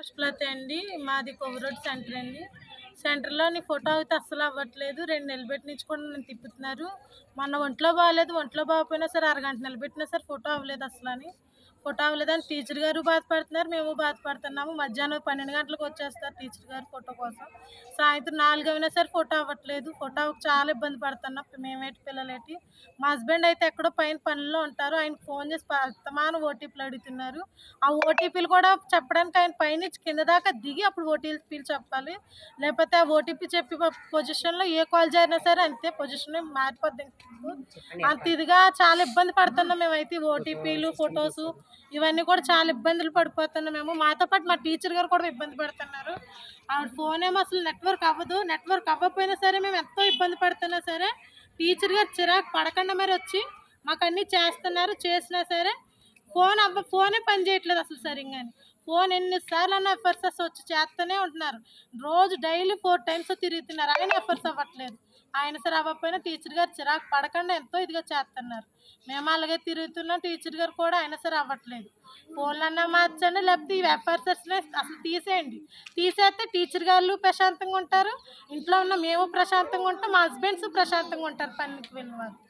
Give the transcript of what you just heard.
పుష్పలత అండి. మాది కొవ్వరోడ్ సెంటర్ అండి. సెంటర్లో నీ ఫోటో అయితే అస్సలు అవ్వట్లేదు. రెండు నిలబెట్టి నుంచి కూడా నన్ను తిప్పుతున్నారు. మొన్న ఒంట్లో బాగాలేదు ఒంట్లో బాగోపోయినా సరే అరగంట నిలబెట్టినా సరే ఫోటో అవ్వలేదు అసలు అని. ఫోటో అవ్వలేదని టీచర్ గారు బాధపడుతున్నారు. మేము బాధపడుతున్నాము. మధ్యాహ్నం పన్నెండు గంటలకు వచ్చేస్తారు టీచర్ గారు ఫోటో కోసం. సాయంత్రం నాలుగు అయినా సరే ఫోటో అవ్వట్లేదు. ఫోటో అవ్వక చాలా ఇబ్బంది పడుతున్నాం. మేమేటి పిల్లలేటి? మా హస్బెండ్ అయితే ఎక్కడో పైన పనిలో ఉంటారు. ఆయనకు ఫోన్ చేసి వర్తమాన ఓటీపీలు అడుగుతున్నారు. ఆ ఓటీపీలు కూడా చెప్పడానికి ఆయన పైన కింద దాకా దిగి అప్పుడు ఓటీపీలు చెప్పాలి. లేకపోతే ఆ ఓటీపీ చెప్పి పొజిషన్లో ఏ కాల్ చేరినా సరే అంతే పొజిషన్ మారిపోద్ది. అంత ఇదిగా చాలా ఇబ్బంది పడుతున్నాం. మేమైతే ఓటీపీలు ఫొటోస్ ఇవన్నీ కూడా చాలా ఇబ్బందులు పడిపోతున్నాం మేము మాతో పాటు మా టీచర్ గారు కూడా ఇబ్బంది పడుతున్నారు. ఆవిడ ఫోన్ ఏమో అసలు నెట్వర్క్ అవ్వదు. నెట్వర్క్ అవ్వకపోయినా సరే మేము ఎంతో ఇబ్బంది పడుతున్నా సరే టీచర్ గారు చిరాకు పడకుండా మరి వచ్చి మాకు అన్నీ చేస్తున్నారు. చేసినా సరే ఫోన్ అవ్వ ఫోనే పని చేయట్లేదు అసలు సరిగ్గా ఫోన్ ఎన్నిసార్లు అన్న ఎఫర్స్ వచ్చి చేస్తూనే ఉంటున్నారు. రోజు డైలీ ఫోర్ టైమ్స్ తిరుగుతున్నారు. ఆయన ఎఫర్స్ అవ్వట్లేదు. ఆయన సరే అవ్వకపోయినా టీచర్ గారు చిరాకు పడకుండా ఎంతో ఇదిగా చేస్తున్నారు మేము అలాగే తిరుగుతున్నాం. టీచర్ గారు కూడా ఆయన సరే అవ్వట్లేదు. ఫోన్లన్నా మార్చండి. లేకపోతే ఈ ఎఫర్సెస్నే అసలు తీసేయండి. తీసేస్తే టీచర్ గారు ప్రశాంతంగా ఉంటారు. ఇంట్లో ఉన్న మేము ప్రశాంతంగా ఉంటాం. మా హస్బెండ్స్ ప్రశాంతంగా ఉంటారు పనికి వెళ్ళిన వాళ్ళు.